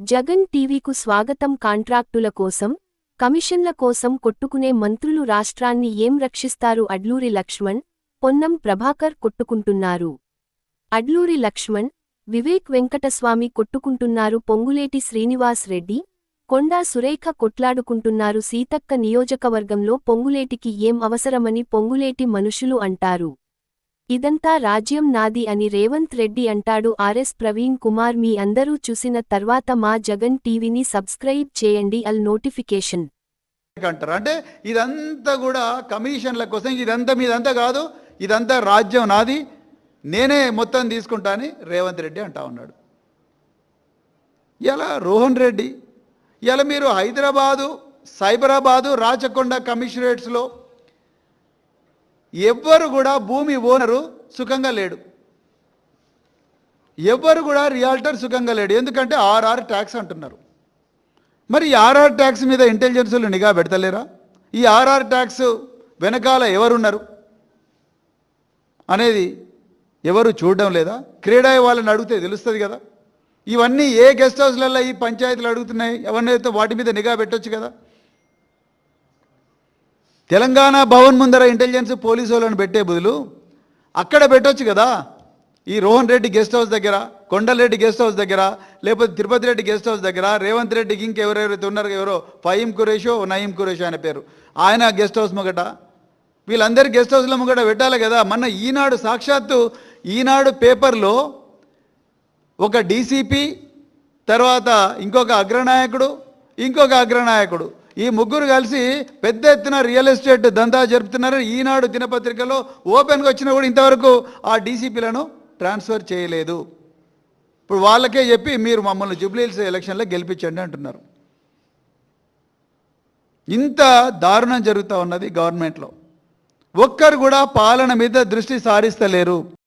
జగన్ టీవీకు స్వాగతం కాంట్రాక్టుల కోసం కమిషన్ల కోసం కొట్టుకునే మంత్రులు రాష్ట్రాన్ని ఏం రక్షిస్తారు అడ్లూరి లక్ష్మణ్ పొన్నం ప్రభాకర్ కొట్టుకుంటున్నారు. అడ్లూరి లక్ష్మణ్ వివేక్ వెంకటస్వామి కొట్టుకుంటున్నారు పొంగులేటి శ్రీనివాస్ రెడ్డి కొండా సురేఖ కొట్లాడుకుంటున్నారు సీతక్క నియోజకవర్గంలో పొంగులేటికి ఏం అవసరమని పొంగులేటి మనుషులు అంటారు. ఇదంతా రాజ్యం నాది అని రేవంత్ రెడ్డి అంటాడు ఆర్ఎస్ ప్రవీణ్ కుమార్. మీ అందరూ చూసిన తర్వాత మా జగన్ టీవీని సబ్స్క్రైబ్ చేయండి. All notification. అంటారు? అంటే ఇదంతా కూడా కమిషన్ల కోసం ఇదంతా మీదంతా కాదు ఇదంతా రాజ్యం నాది. నేనే మొత్తం తీసుకుంటా అని రేవంత్ రెడ్డి అంటా ఉన్నాడు. ఇలా రోహన్ రెడ్డి. ఇలా మీరు హైదరాబాదు సైబరాబాదు రాచకొండ కమిషనరేట్స్లో ఎవ్వరు కూడా భూమి ఓనరు సుఖంగా లేడు. ఎవ్వరు కూడా రియాల్టర్ సుఖంగా లేడు. ఎందుకంటే ఆర్ఆర్ ట్యాక్స్ అంటున్నారు. మరి ఆర్ఆర్ ట్యాక్స్ మీద ఇంటెలిజెన్సులు నిఘా పెడతలేరా? ఈ ఆర్ఆర్ ట్యాక్స్ వెనకాల ఎవరున్నారు? అనేది ఎవరు చూడడం లేదా? క్రీడా వాళ్ళని అడిగితే తెలుస్తుంది కదా. ఇవన్నీ ఏ గెస్ట్ హౌస్లలో ఈ పంచాయతీలు అడుగుతున్నాయి? ఎవరినైతే వాటి మీద నిఘా పెట్టొచ్చు కదా? తెలంగాణ భవన్ ముందర ఇంటెలిజెన్స్ పోలీసు వాళ్ళని పెట్టే బదులు అక్కడ పెట్టొచ్చు కదా. ఈ రోహన్ రెడ్డి గెస్ట్ హౌస్ దగ్గర కొండలరెడ్డి గెస్ట్ హౌస్ దగ్గర లేకపోతే తిరుపతి రెడ్డి గెస్ట్ హౌస్ దగ్గర రేవంత్ రెడ్డికి ఇంకెవరెవరైతే ఉన్నారో ఎవరో ఫహీం కురేషో నయీం కురేషో అనే పేరు. ఆయన గెస్ట్ హౌస్ ముగట. వీళ్ళందరి గెస్ట్ హౌస్లో ముంగట పెట్టాలి కదా. మొన్న ఈనాడు సాక్షాత్తు ఈనాడు పేపర్లో ఒక డీసీపీ తర్వాత ఇంకొక అగ్రనాయకుడు ఇంకొక అగ్రనాయకుడు. ఈ ముగ్గురు కలిసి పెద్ద ఎత్తున రియల్ ఎస్టేట్ దందా జరుపుతున్నారు. ఈనాడు దినపత్రికలో ఓపెన్గా వచ్చినా కూడా ఇంతవరకు ఆ డీసీపీలను ట్రాన్స్ఫర్ చేయలేదు. ఇప్పుడు వాళ్ళకే చెప్పి మీరు మమ్మల్ని జూబ్లీహిల్స్ ఎలక్షన్లో గెలిపించండి అంటున్నారు. ఇంత దారుణం జరుగుతూ ఉన్నది గవర్నమెంట్లో. ఒక్కరు కూడా పాలన మీద దృష్టి సారిస్తలేరు.